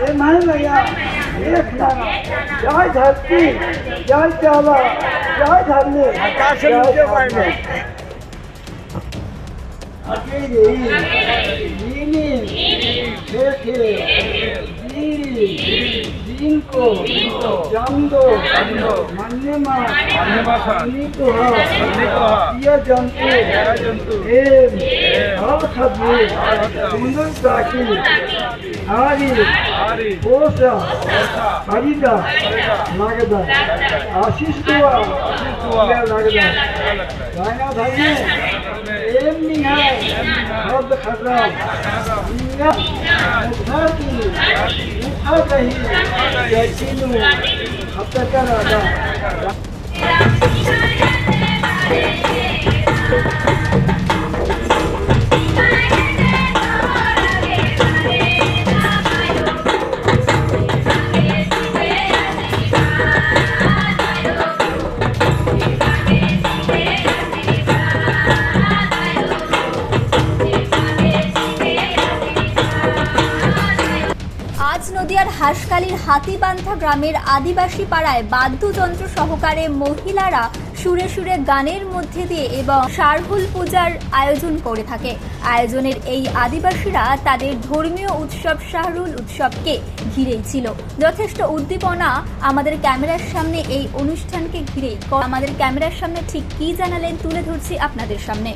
जय माई मैया जय जय धरती जय चावला जय धरने। अकेले नीली खेल खेल जिनको जंदो मन्यमा निको ये जंतु एम और खबी सुंदर साकी आरी पोसा हरिदा लागदा आशीष दुआ या लागदा गाना धरने एम إمنا رب حرام إنا مبهاتي مبهاته يجينو Thank you. হাঁসকালির হাতিবান্ধা গ্রামের আদিবাসী পাড়ায় বাদ্যযন্ত্র সহকারে মহিলারা সুরে সুরে গানের মধ্যে দিয়ে এবং শারহুল পূজার আয়োজন করে থাকে। আয়োজনের এই আদিবাসীরা তাদের ধর্মীয় উৎসব শাহরুল উৎসবকে ঘিরেই ছিল। যথেষ্ট উদ্দীপনা আমাদের ক্যামেরার সামনে এই অনুষ্ঠানকে ঘিরেই। আমাদের ক্যামেরার সামনে ঠিক কী জানালেন তুলে ধরছি আপনাদের সামনে।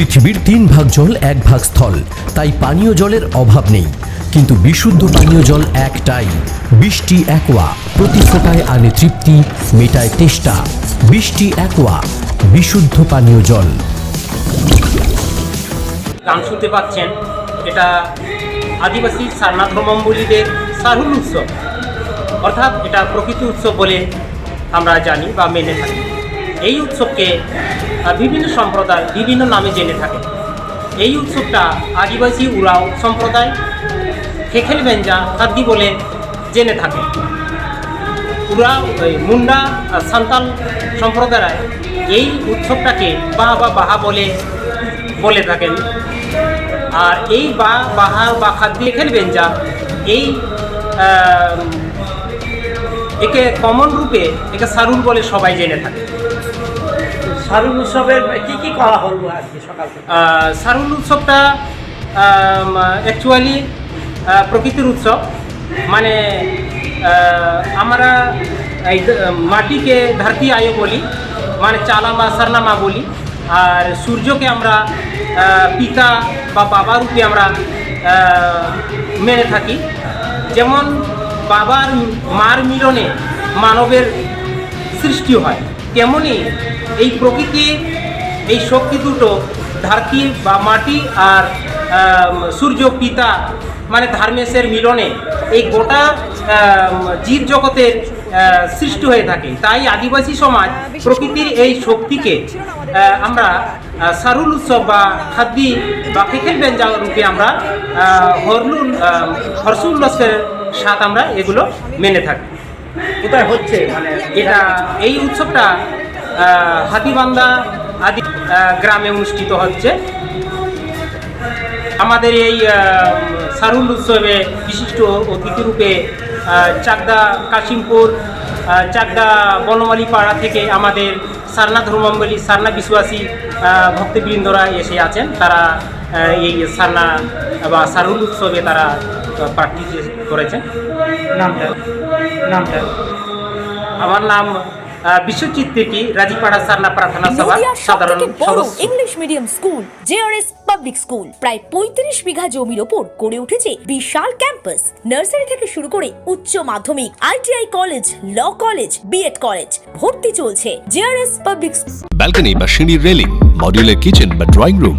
পৃথিবীর তিন ভাগ জল এক ভাগ স্থল। তাই পানীয় জলের অভাব নেই। কিন্তু বিশুদ্ধ পানীয় জল একটাই। বৃষ্টি একোয়া প্রতি ফোটায় আনে তৃপ্তি, মেটায় তেষ্টা। বৃষ্টি একোয়া বিশুদ্ধ পানীয় জল। গান শুনতে পাচ্ছেন। এটা আদিবাসী সারনা ধর্মাবলীদের সারহুল উৎসব। অর্থাৎ এটা প্রকৃতি উৎসব বলে আমরা জানি বা মেনে থাকি। এই উৎসবকে বিভিন্ন সম্প্রদায় বিভিন্ন নামে জেনে থাকে। এই উৎসবটা আদিবাসী উরাও সম্প্রদায়, খেখেল বেঞ্জা খাদ্দি বলে জেনে থাকে। উরা মুন্ডা সান্তাল সম্প্রদায় এই উৎসবটাকে বা বা বাহা বলে বলে থাকেন। আর এই বা, বাহা বা খাদ্য খেলবেন যা এই একে কমন রূপে একে সারুল বলে সবাই জেনে থাকে। সারুল উৎসবের কি কি করা হলো আজকে সকাল থেকে? সারুল উৎসবটা অ্যাকচুয়ালি প্রকৃতির উৎসব। মানে আমরা এই মাটিকে ধরতি আয়ো বলি মানে চালা মা সারনা মা বলি, আর সূর্যকে আমরা পিতা বা বাবা রূপে আমরা মেনে থাকি। যেমন বাবার মার মিলনে মানবের সৃষ্টি হয়। তেমনি এই প্রকৃতির এই শক্তি দুটো, ধারতি বা মাটি আর সূর্য, পিতা মানে ধার্মেশের মিলনে, এই গোটা জীব জগতের সৃষ্টি হয়ে থাকে। তাই আদিবাসী সমাজ প্রকৃতির এই শক্তিকে আমরা সারুল উৎসব বা খাদ্যি বা খেখেল ব্যঞ্জা রূপে আমরা হরলুল হর্ষোল্লাসের সাথে আমরা এগুলো মেনে থাকি। কোথায় হচ্ছে? মানে এটা, এই উৎসবটা হাতিবান্ধা আদি গ্রামে অনুষ্ঠিত হচ্ছে। আমাদের এই সারুল উৎসবে বিশিষ্ট অতিথিরূপে চাকদা কাশিমপুর চাকদা বনমালী পাড়া থেকে আমাদের সারনা ধর্মাবলী সারনা বিশ্বাসী ভক্তবৃন্দরা এসে আছেন। তারা এই সারনা বা সারুল উৎসবে তারা পার্টিসিপেট করেছেন। নামটা নামটা। আমার নাম বিশ্বজিৎ তির্কি রাজীপাড়া সারনা প্রার্থনা নদিয়ার সাধারণ সদস্য। English medium school JRS public school প্রায় পঁয়ত্রিশ বিঘা জমির ওপর গড়ে উঠেছে বিশাল ক্যাম্পাস নার্সারি থেকে শুরু করে উচ্চ মাধ্যমিক ITI college law college BEd college ভর্তি চলছে। জেআরএস পাবলিক ব্যালকনি বা সিঁড়ির রেলিং মডিউলার কিচেন বা ড্রয়িং রুম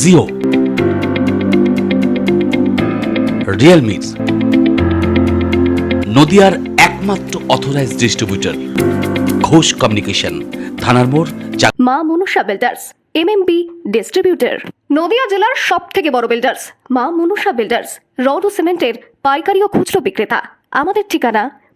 জিও রিয়েলমি নদিয়ার একমাত্র অথরাইজ ডিস্ট্রিবিউটর ঘোষ কমিউনিকেশন, থানার মোড় মা মনুষা বিল্ডার্স এমএমবি ডিস্ট্রিবিউটর নদিয়া জেলার সব থেকে বড় বিল্ডার্স মা মনুষা বিল্ডার্স রড ও সিমেন্টের পাইকারি ও খুচরো বিক্রেতা। আমাদের ঠিকানা